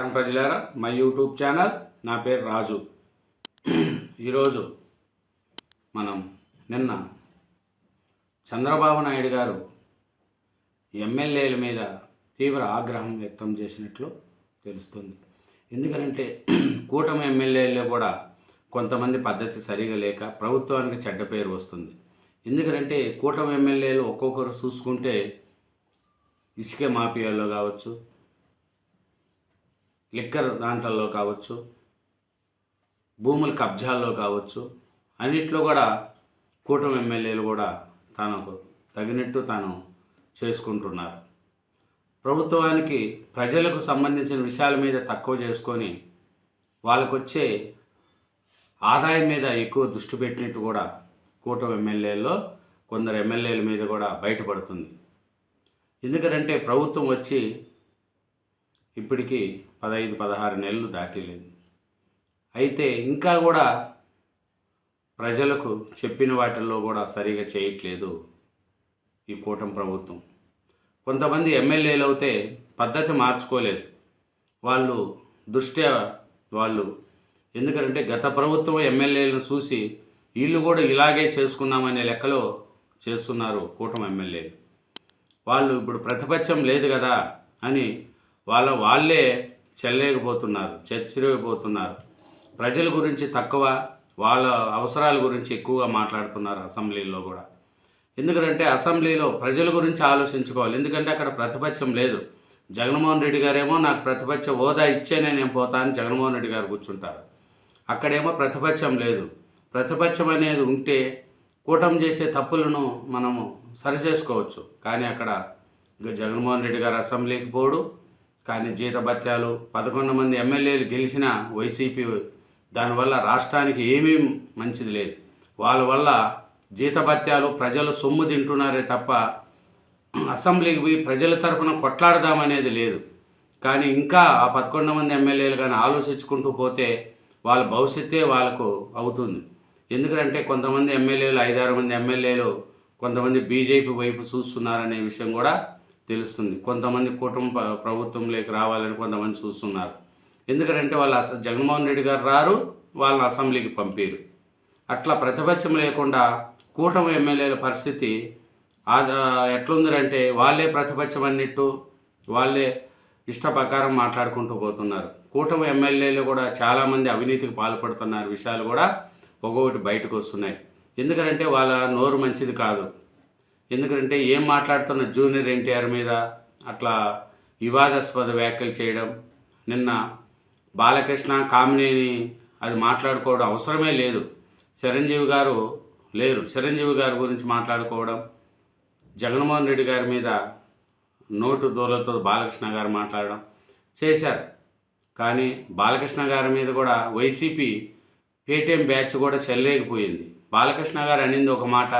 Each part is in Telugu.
నమస్కారం ప్రజలారా మా యూట్యూబ్ ఛానల్ నా పేరు రాజు. ఈరోజు మనం నిన్న చంద్రబాబు నాయుడు గారు ఎమ్మెల్యేల మీద తీవ్ర ఆగ్రహం వ్యక్తం చేసినట్లు తెలుస్తుంది. ఎందుకంటే కూటమి ఎమ్మెల్యేల్లో కూడా కొంతమంది పద్ధతి సరిగా లేక ప్రభుత్వానికి చెడ్డ పేరు వస్తుంది. ఎందుకంటే కూటమి ఎమ్మెల్యేలు ఒక్కొక్కరు చూసుకుంటే ఇసుక మాఫియాలో కావచ్చు లిక్కర్ దాంట్లలో కావచ్చు భూముల కబ్జాల్లో కావచ్చు అన్నిట్లో కూడా కూటమి ఎమ్మెల్యేలు కూడా తనకు తగినట్టు తాను చేసుకుంటున్నారు. ప్రభుత్వానికి ప్రజలకు సంబంధించిన విషయాల మీద తక్కువ చేసుకొని వాళ్ళకు వచ్చే ఆదాయం మీద ఎక్కువ దృష్టి పెట్టినట్టు కూడా కూటమి ఎమ్మెల్యేల్లో కొందరు ఎమ్మెల్యేల మీద కూడా బయటపడుతుంది. ఎందుకంటే ప్రభుత్వం వచ్చి ఇప్పటికీ పదహైదు పదహారు నెలలు దాటిలేదు. అయితే ఇంకా కూడా ప్రజలకు చెప్పిన వాటిల్లో కూడా సరిగా చేయట్లేదు ఈ కూటమి ప్రభుత్వం. కొంతమంది ఎమ్మెల్యేలు అయితే పద్ధతి మార్చుకోలేదు. వాళ్ళు దృష్ట్యా వాళ్ళు ఎందుకంటే గత ప్రభుత్వం ఎమ్మెల్యేలను చూసి వీళ్ళు కూడా ఇలాగే చేసుకున్నామనే లెక్కలో చేస్తున్నారు కూటమి ఎమ్మెల్యేలు. వాళ్ళు ఇప్పుడు ప్రతిపక్షం లేదు కదా అని వాళ్ళ వాళ్ళే చెల్లేకపోతున్నారు చర్చలేకపోతున్నారు ప్రజల గురించి తక్కువ వాళ్ళ అవసరాల గురించి ఎక్కువగా మాట్లాడుతున్నారు అసెంబ్లీలో కూడా. ఎందుకంటే అసెంబ్లీలో ప్రజల గురించి ఆలోచించుకోవాలి. ఎందుకంటే అక్కడ ప్రతిపక్షం లేదు. జగన్మోహన్ రెడ్డి గారేమో నాకు ప్రతిపక్ష హోదా ఇచ్చేనే నేను పోతాను జగన్మోహన్ రెడ్డి గారు కూర్చుంటారు. అక్కడేమో ప్రతిపక్షం లేదు. ప్రతిపక్షం అనేది ఉంటే కూటమి చేసే తప్పులను మనము సరిచేసుకోవచ్చు. కానీ అక్కడ జగన్మోహన్ రెడ్డి గారు అసెంబ్లీకి పోడు కానీ జీతభత్యాలు పదకొండు మంది ఎమ్మెల్యేలు గెలిచిన వైసీపీ దానివల్ల రాష్ట్రానికి ఏమీ మంచిది లేదు. వాళ్ళ వల్ల జీతభత్యాలు ప్రజలు సొమ్ము తింటున్నారే తప్ప అసెంబ్లీకి పోయి ప్రజల తరపున కొట్లాడదామనేది లేదు. కానీ ఇంకా ఆ పదకొండు మంది ఎమ్మెల్యేలు కానీ ఆలోచించుకుంటూ పోతే వాళ్ళ భవిష్యత్తే వాళ్ళకు అవుతుంది. ఎందుకంటే కొంతమంది ఎమ్మెల్యేలు ఐదారు మంది ఎమ్మెల్యేలు కొంతమంది బీజేపీ వైపు చూస్తున్నారనే విషయం కూడా తెలుస్తుంది. కొంతమంది కుటుంబ ప్రభుత్వంలోకి రావాలని కొంతమంది చూస్తున్నారు. ఎందుకంటే వాళ్ళు అస జగన్మోహన్ రెడ్డి గారు రారు వాళ్ళని అసెంబ్లీకి పంపారు. అట్లా ప్రతిపక్షం లేకుండా కూటమి ఎమ్మెల్యేల పరిస్థితి ఎట్లుందంటే వాళ్ళే ప్రతిపక్షం అన్నట్టు వాళ్ళే ఇష్ట ప్రకారం మాట్లాడుకుంటూ పోతున్నారు. కూటమి ఎమ్మెల్యేలు కూడా చాలామంది అవినీతికి పాల్పడుతున్నారు విషయాలు కూడా ఒక్కొక్కటి బయటకు వస్తున్నాయి. ఎందుకంటే వాళ్ళ నోరు మంచిది కాదు. ఎందుకంటే ఏం మాట్లాడుతున్న జూనియర్ ఎన్టీఆర్ మీద అట్లా వివాదాస్పద వ్యాఖ్యలు చేయడం నిన్న బాలకృష్ణ కామినేని అది మాట్లాడుకోవడం అవసరమే లేదు. చిరంజీవి గారు లేరు. చిరంజీవి గారి గురించి మాట్లాడుకోవడం జగన్మోహన్ రెడ్డి గారి మీద నోటు దూలతో బాలకృష్ణ గారు మాట్లాడడం చేశారు. కానీ బాలకృష్ణ గారి మీద కూడా వైసీపీ పేటీఎం బ్యాచ్ కూడా చెల్లేకపోయింది బాలకృష్ణ గారు అనింది ఒక మాట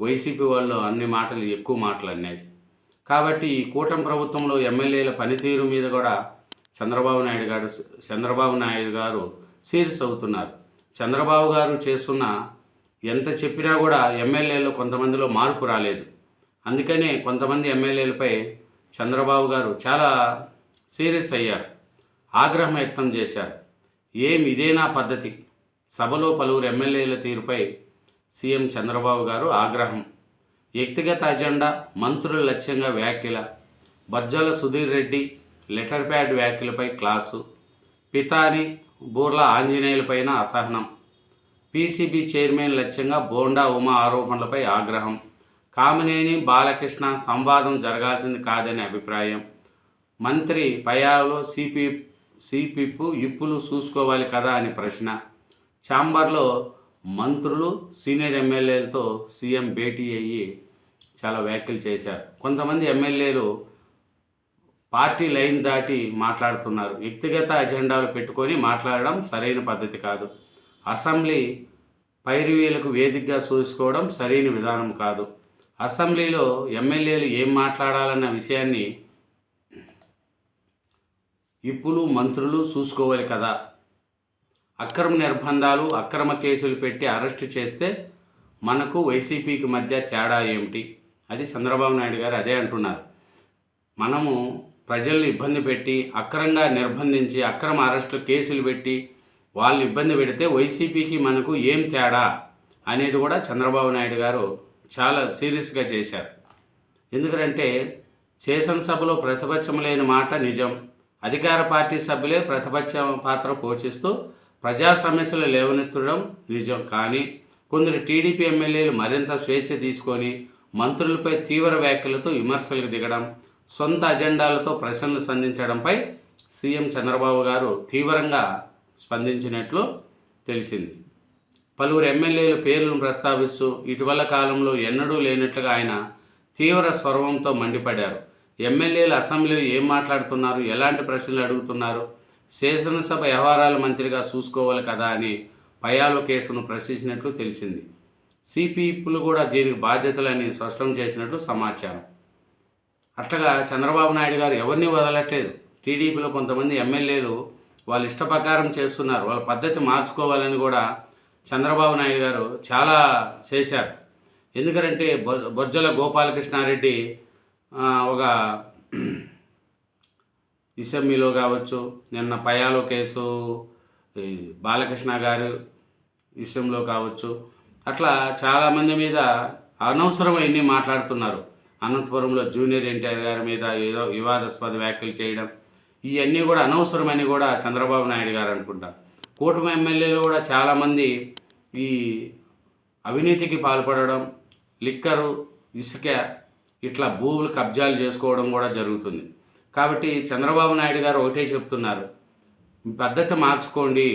వైసీపీ వాళ్ళు అన్ని మాటలు ఎక్కువ మాటలు అన్నాయి కాబట్టి ఈ కూటమి ప్రభుత్వంలో ఎమ్మెల్యేల పనితీరు మీద కూడా చంద్రబాబు నాయుడు గారు చంద్రబాబు నాయుడు గారు సీరియస్ అవుతున్నారు. చంద్రబాబు గారు చేస్తున్న ఎంత చెప్పినా కూడా ఎమ్మెల్యేలు కొంతమందిలో మార్పు రాలేదు. అందుకనే కొంతమంది ఎమ్మెల్యేలపై చంద్రబాబు గారు చాలా సీరియస్ అయ్యారు. ఆగ్రహం వ్యక్తం చేశారు. ఏం ఇదేనా పద్ధతి? సభలో పలువురు ఎమ్మెల్యేల తీరుపై సీఎం చంద్రబాబు గారు ఆగ్రహం. వ్యక్తిగత అజెండా మంత్రుల లక్ష్యంగా వ్యాఖ్యల బజ్జల సుధీర్ రెడ్డి లెటర్ ప్యాడ్ వ్యాఖ్యలపై క్లాసు పితాని బూర్ల ఆంజనేయులపైన అసహనం. పీసీబీ చైర్మన్ లక్ష్యంగా బోండా ఉమా ఆరోపణలపై ఆగ్రహం. కామినేని బాలకృష్ణ సంవాదం జరగాల్సింది కాదనే అభిప్రాయం. మంత్రి పయాలో సిపి సిపిపు ఇప్పులు చూసుకోవాలి కదా అని ప్రశ్న. ఛాంబర్లో మంత్రులు సీనియర్ ఎమ్మెల్యేలతో సీఎం భేటీ అయ్యి చాలా వ్యాఖ్యలు చేశారు. కొంతమంది ఎమ్మెల్యేలు పార్టీ లైన్ దాటి మాట్లాడుతున్నారు. వ్యక్తిగత అజెండాలు పెట్టుకొని మాట్లాడడం సరైన పద్ధతి కాదు. అసెంబ్లీ పైరువీలకు వేదికగా చూసుకోవడం సరైన విధానం కాదు. అసెంబ్లీలో ఎమ్మెల్యేలు ఏం మాట్లాడాలన్న విషయాన్ని ఇప్పులు మంత్రులు చూసుకోవాలి కదా. అక్రమ నిర్బంధాలు అక్రమ కేసులు పెట్టి అరెస్టు చేస్తే మనకు వైసీపీకి మధ్య తేడా ఏమిటి? అది చంద్రబాబు నాయుడు గారు అదే అంటున్నారు. మనము ప్రజల్ని ఇబ్బంది పెట్టి అక్రమంగా నిర్బంధించి అక్రమ అరెస్టు కేసులు పెట్టి వాళ్ళని ఇబ్బంది పెడితే వైసీపీకి మనకు ఏం తేడా అనేది కూడా చంద్రబాబు నాయుడు గారు చాలా సీరియస్గా చేశారు. ఎందుకంటే శాసనసభలో ప్రతిపక్షం లేని మాట నిజం. అధికార పార్టీ సభ్యులే ప్రతిపక్ష పాత్ర పోషిస్తూ ప్రజా సమస్యలు లేవనెత్తడం నిజం కానీ కొందరు టీడీపీ ఎమ్మెల్యేలు మరింత స్వేచ్ఛ తీసుకొని మంత్రులపై తీవ్ర వ్యాఖ్యలతో విమర్శలకు దిగడం సొంత అజెండాలతో ప్రశ్నలు సంధించడంపై సీఎం చంద్రబాబు గారు తీవ్రంగా స్పందించినట్లు తెలిసింది. పలువురు ఎమ్మెల్యేల పేర్లను ప్రస్తావిస్తూ ఇటీవల కాలంలో ఎన్నడూ లేనట్లుగా ఆయన తీవ్ర స్వరంతో మండిపడ్డారు. ఎమ్మెల్యేలు అసెంబ్లీలో ఏం మాట్లాడుతున్నారు ఎలాంటి ప్రశ్నలు అడుగుతున్నారు శాసనసభ వ్యవహారాల మంత్రిగా చూసుకోవాలి కదా అని పయాలో కేసును ప్రశ్నించినట్లు తెలిసింది. సిపిఇప్పులు కూడా దీనికి బాధ్యతలని స్పష్టం చేసినట్లు సమాచారం. అట్లాగా చంద్రబాబు నాయుడు గారు ఎవరిని వదలట్లేదు? టీడీపీలో కొంతమంది ఎమ్మెల్యేలు వాళ్ళ ఇష్ట ప్రకారం చేస్తున్నారు. వాళ్ళ పద్ధతి మార్చుకోవాలని కూడా చంద్రబాబు నాయుడు గారు చాలా చేశారు. ఎందుకంటే బొ బొజ్జల గోపాలకృష్ణారెడ్డి ఒక ఇసెమ్మిలో కావచ్చు నిన్న పయాలో కేసు బాలకృష్ణ గారు విషయంలో కావచ్చు. అట్లా చాలామంది మీద అనవసరమైనవి మాట్లాడుతున్నారు. అనంతపురంలో జూనియర్ ఎన్టీఆర్ గారి మీద ఏదో వివాదాస్పద వ్యాఖ్యలు చేయడం ఇవన్నీ కూడా అనవసరమని కూడా చంద్రబాబు నాయుడు గారు అనుకుంటా కూటమి ఎమ్మెల్యేలు కూడా చాలామంది ఈ అవినీతికి పాల్పడడం లిక్కరు ఇసుక ఇట్లా భూములు కబ్జాలు చేసుకోవడం కూడా జరుగుతుంది. కాబట్టి చంద్రబాబు నాయుడు గారు ఒకటే చెప్తున్నారు పద్ధతి మార్చుకోండి.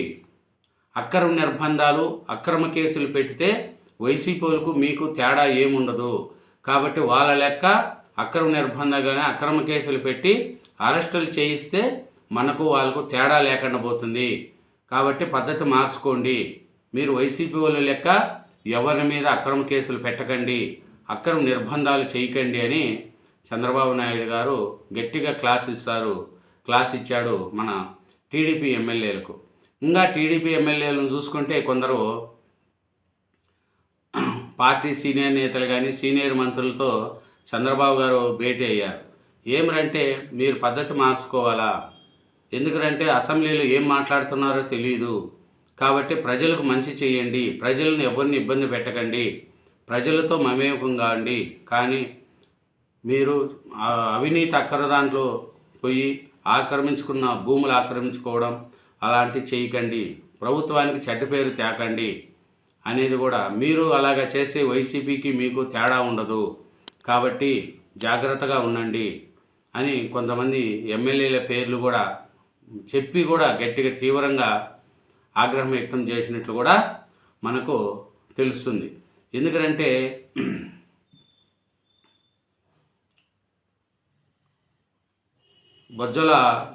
అక్రమ నిర్బంధాలు అక్రమ కేసులు పెడితే వైసీపీలకు మీకు తేడా ఏముండదు. కాబట్టి వాళ్ళ లెక్క అక్రమ నిర్బంధంగానే అక్రమ కేసులు పెట్టి అరెస్టులు చేయిస్తే మనకు వాళ్ళకు తేడా లేకుండా పోతుంది. కాబట్టి పద్ధతి మార్చుకోండి. మీరు వైసీపీ వాళ్ళ లెక్క ఎవరి మీద అక్రమ కేసులు పెట్టకండి అక్రమ నిర్బంధాలు చేయకండి అని చంద్రబాబు నాయుడు గారు గట్టిగా క్లాస్ ఇస్తారు. క్లాస్ ఇచ్చాడు మన టీడీపీ ఎమ్మెల్యేలకు. ఇంకా టీడీపీ ఎమ్మెల్యేలను చూసుకుంటే కొందరు పార్టీ సీనియర్ నేతలు కానీ సీనియర్ మంత్రులతో చంద్రబాబు గారు భేటీ అయ్యారు. ఏమిరంటే మీరు పద్ధతి మార్చుకోవాలా? ఎందుకంటే అసెంబ్లీలో ఏం మాట్లాడుతున్నారో తెలియదు కాబట్టి ప్రజలకు మంచి చేయండి. ప్రజలను ఎవరిని ఇబ్బంది పెట్టకండి. ప్రజలతో మమేకం కాండి. కానీ మీరు అవినీతి అక్కర దాంట్లో పోయి ఆక్రమించుకున్న భూములు ఆక్రమించుకోవడం అలాంటివి చేయకండి. ప్రభుత్వానికి చెడ్డ పేరు తేకండి అనేది కూడా మీరు అలాగ చేసే వైసీపీకి మీకు తేడా ఉండదు. కాబట్టి జాగ్రత్తగా ఉండండి అని కొంతమంది ఎమ్మెల్యేల పేర్లు కూడా చెప్పి కూడా గట్టిగా తీవ్రంగా ఆగ్రహం వ్యక్తం చేసినట్లు కూడా మనకు తెలుస్తుంది. ఎందుకంటే బొజ్జల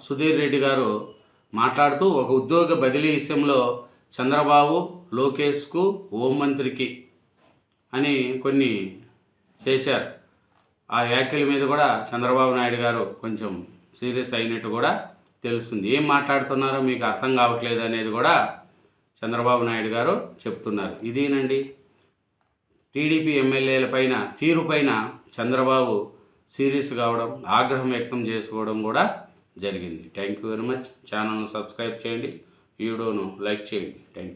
సుధీర్ రెడ్డి గారు మాట్లాడుతూ ఒక ఉద్యోగ బదిలీ విషయంలో చంద్రబాబు లోకేష్కు హోంమంత్రికి అని కొన్ని చేశారు. ఆ వ్యాఖ్యల మీద కూడా చంద్రబాబు నాయుడు గారు కొంచెం సీరియస్ అయినట్టు కూడా తెలుస్తుంది. ఏం మాట్లాడుతున్నారో మీకు అర్థం కావట్లేదు అనేది కూడా చంద్రబాబు నాయుడు గారు చెప్తున్నారు. ఇదేనండి? టీడీపీ ఎమ్మెల్యేల పైన తీరు పైన చంద్రబాబు సీరియస్ కావడం ఆగ్రహం వ్యక్తం చేసుకోవడం కూడా జరిగింది. థ్యాంక్ యూ వెరీ మచ్ ఛానల్ను సబ్స్క్రైబ్ చేయండి. వీడియోను లైక్ చేయండి. Thank you